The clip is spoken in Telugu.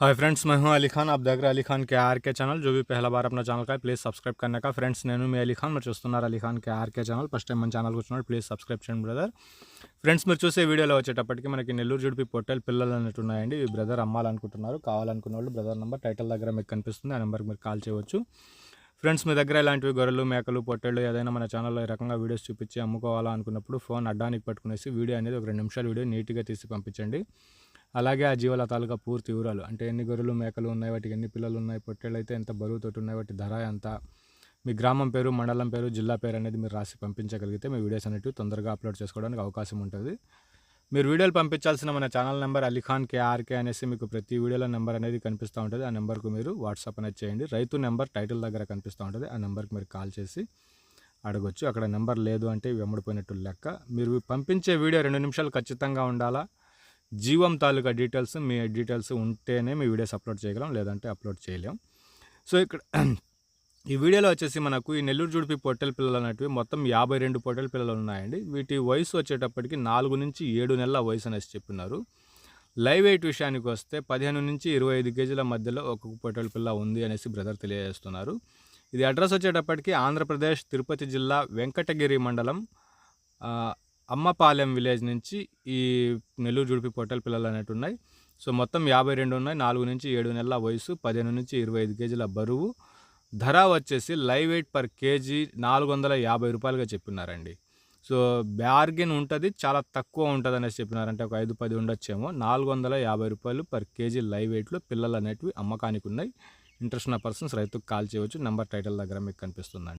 हाय फ्रेंड्स मैं हूं अली खान आप देख रहे हैं अली खान के आर के चैनल जो भी पहला बार अपना ఛానల్ का है ప్లీజ్ సబ్స్క్రైబ్ करने का ఫ్రెండ్స్ నేను మీ అలీ ఖాన్ మీరు చూస్తున్నారు Ali Khan K RK channel first time మన ఛానల్ వచ్చినాడు ప్లీజ్ సబ్స్క్రైబ్ చేయండి బ్రదర్ ఫ్రెండ్స్ మీరు చూసే వీడియోలో వచ్చేటప్పటికి మనకి నెల్లూరు జుడిపి పొట్టేలు పిల్లలు అన్నట్టు ఉన్నాయండి ఈ బ్రదర్ అమ్మాలనుకుంటున్నారు కావాలనుకున్న వాళ్ళు బ్రదర్ నెంబర్ టైటిల్ దగ్గర మీకు కనిపిస్తుంది ఆ నెంబర్కి మీరు కాల్ చేయవచ్చు ఫ్రెండ్స్ మీ దగ్గర ఇలాంటివి గొర్రెలు మేకలు పొట్టేళ్ళు ఏదైనా మన ఛానల్లో ఈ రకంగా వీడియోస్ చూపించి అమ్ముకోవాలా అనుకున్నప్పుడు ఫోన్ అడ్డానికి పట్టుకునేసి వీడియో అనేది ఒక రెండు నిమిషాలు వీడియో నీట్గా తీసి పంపించండి అలాగే ఆ జీవాల తాలూకా పూర్తి వివరాలు. అంటే ఎన్ని గొర్రెలు మేకలు ఉన్నాయి వాటికి ఎన్ని పిల్లలు ఉన్నాయి పొట్టేళ్ళు అయితే ఎంత బరువుతోటి ఉన్నాయి వాటి ధర ఎంత మీ గ్రామం పేరు మండలం పేరు జిల్లా పేరు అనేది మీరు రాసి పంపించగలిగితే మీ వీడియోస్ అనేవి తొందరగా అప్లోడ్ చేసుకోవడానికి అవకాశం ఉంటుంది. మీరు వీడియోలు పంపించాల్సిన మన ఛానల్ నెంబర్ అలీఖాన్ కేఆర్కే అనేసి మీకు ప్రతి వీడియోలో నెంబర్ అనేది కనిపిస్తూ ఉంటుంది. ఆ నెంబర్కు మీరు వాట్సాప్ అనేది చేయండి. రైతు నెంబర్ టైటిల్ దగ్గర కనిపిస్తూ ఉంటుంది. ఆ నెంబర్కి మీరు కాల్ చేసి అడగొచ్చు. అక్కడ నెంబర్ లేదు అంటే వెంబడిపోయినట్టు లెక్క. మీరు పంపించే వీడియో రెండు నిమిషాలు ఖచ్చితంగా ఉండాలా? జీవం తాలూకా డీటెయిల్స్ మీ డీటెయిల్స్ ఉంటేనే మీ వీడియోస్ అప్లోడ్ చేయగలం లేదంటే అప్లోడ్ చేయలేం. సో ఇక్కడ ఈ వీడియోలో వచ్చేసి మనకు ఈ నెల్లూరు జుడిపి పొట్టెల పిల్లలు అనేటివి మొత్తం యాభై రెండు పొట్టెల పిల్లలు ఉన్నాయండి. వీటి వయసు వచ్చేటప్పటికి నాలుగు నుంచి ఏడు నెలల వయసు అనేసి చెప్పినారు. లైవ్ వెయిట్ విషయానికి వస్తే పదిహేను నుంచి ఇరవై ఐదు కేజీల మధ్యలో ఒక్కొక్క పొట్టెల పిల్ల ఉంది అనేసి బ్రదర్ తెలియజేస్తున్నారు. ఇది అడ్రస్ వచ్చేటప్పటికి ఆంధ్రప్రదేశ్ తిరుపతి జిల్లా వెంకటగిరి మండలం అమ్మపాలెం విలేజ్ నుంచి ఈ నెల్లూరు జుడిపి పొట్టెల పిల్లలు అనేవి ఉన్నాయి. సో మొత్తం యాభై రెండు ఉన్నాయి. నాలుగు నుంచి ఏడు నెలల వయసు పదిహేను నుంచి ఇరవై ఐదు కేజీల బరువు. ధర వచ్చేసి లైవ్ వెయిట్ పర్ కేజీ నాలుగు వందల యాభై రూపాయలుగా చెప్పినారండి. సో బార్గెన్ ఉంటుంది చాలా తక్కువ ఉంటుంది అనేసి చెప్పినారంటే ఒక ఐదు పది ఉండొచ్చేమో. నాలుగు వందల యాభై రూపాయలు పర్ కేజీ లైవ్ వెయిట్లో పిల్లలు అనేటివి అమ్మకానికి ఉన్నాయి. ఇంట్రెస్ట్ ఉన్న పర్సన్స్ రైతుకు కాల్ చేయవచ్చు. నెంబర్ టైటిల్ దగ్గర మీకు కనిపిస్తుందండి.